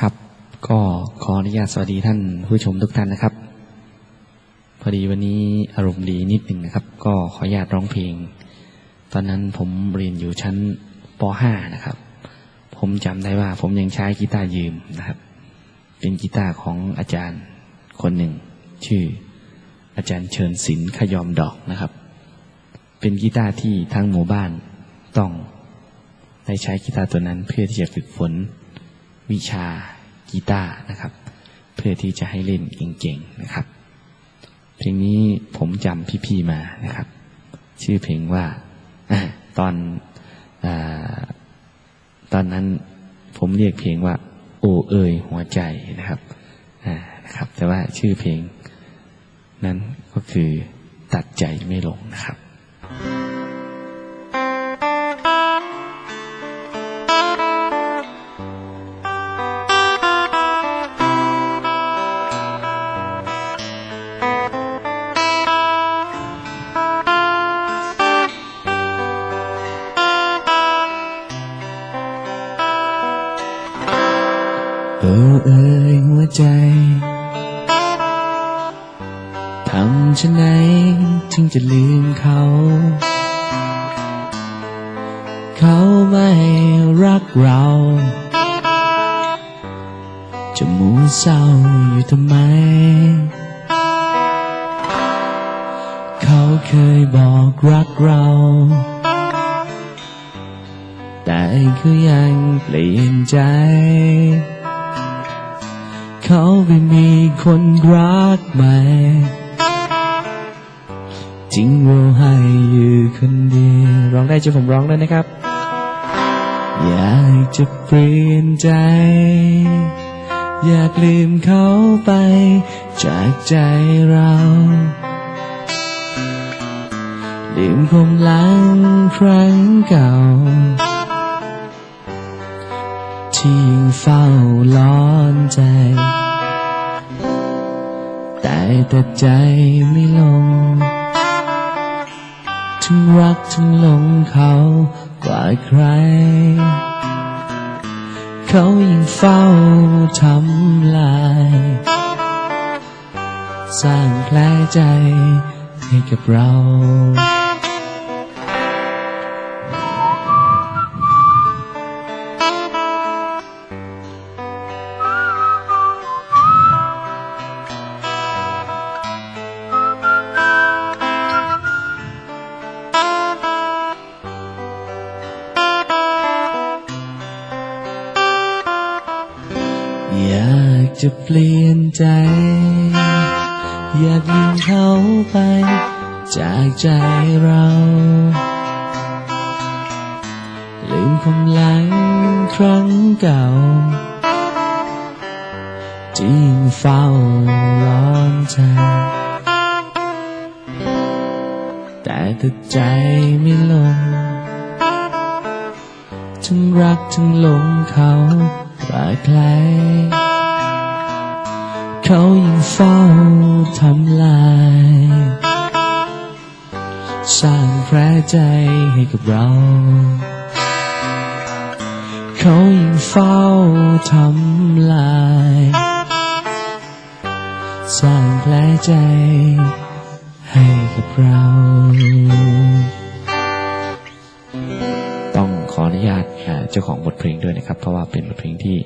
ครับ ก็ขออนุญาตสวัสดีท่านผู้ชมทุกท่านนะครับ พอดีวันนี้อารมณ์ดีนิดหนึ่งนะครับ ก็ขออนุญาตร้องเพลง ตอนนั้นผมเรียนอยู่ชั้นป .5 นะครับ ผมจำได้ว่าผมยังใช้กีตาร์ยืมนะครับ เป็นกีตาร์ของอาจารย์คนหนึ่ง ชื่ออาจารย์เชิญศิลป์ขยอมดอกนะครับ เป็นกีตาร์ที่ทั้งหมู่บ้านต้องได้ใช้กีตาร์ตัวนั้นเพื่อที่จะฝึกฝน วิชากีตาร์นะครับ เพื่อที่จะให้เล่นเก่งๆนะครับ เพลงนี้ผมจำพี่ๆมานะครับ ชื่อเพลงว่าอตอนอตอนนั้นผมเรียกเพลงว่า โอเอยหัวใจนะครับนะครับ แต่ว่าชื่อเพลงนั้นก็คือตัดใจไม่ลงนะครับ เออเอ่ยหัวใจ ทำฉันไหนถึงจะลืมเขา เขาไม่รักเรา จะมูเศร้าอยู่ทำไม เขาเคยบอกรักเรา แต่ก็ยังเปลี่ยนใจ เขาไปมีคนรักใหม่ จริงเราให้อยู่คนเดียวร้องได้จะผมร้องได้นะครับ อยากจะเปลี่ยนใจ อยากลืมเขาไป จากใจเราลืมความหลังครั้งเก่า ที่ยังเฝ้าร้อนใจ แต่แต่ใจไม่ลง ทั้งรักทั้งหลงเขากว่าใคร เขายังเฝ้าทำลาย สร้างแผลใจให้กับเรา อยากจะเปลี่ยนใจ อยากลืมเขาไป จากใจเรา ลืมความหลังครั้งเก่าที่ยังเฝ้าร้อนใจแต่ตัดใจไม่ลงทั้งรักทั้งหลงเขารักใคร เขายังเฝ้าทำลาย สร้างแผลใจให้กับเรา เขายังเฝ้าทำลาย สร้างแผลใจให้กับเรา ต้องขออนุญาตเอ่อเจ้าของบทเพลงด้วยนะครับ เพราะว่าเป็นบทเพลงที่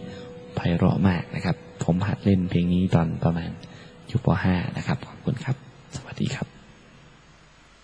ไพเราะมากนะครับ ผมหัดเล่นเพลงนี้ตอนประมาณอยู่ป .5 นะครับ ขอบคุณครับ สวัสดีครับ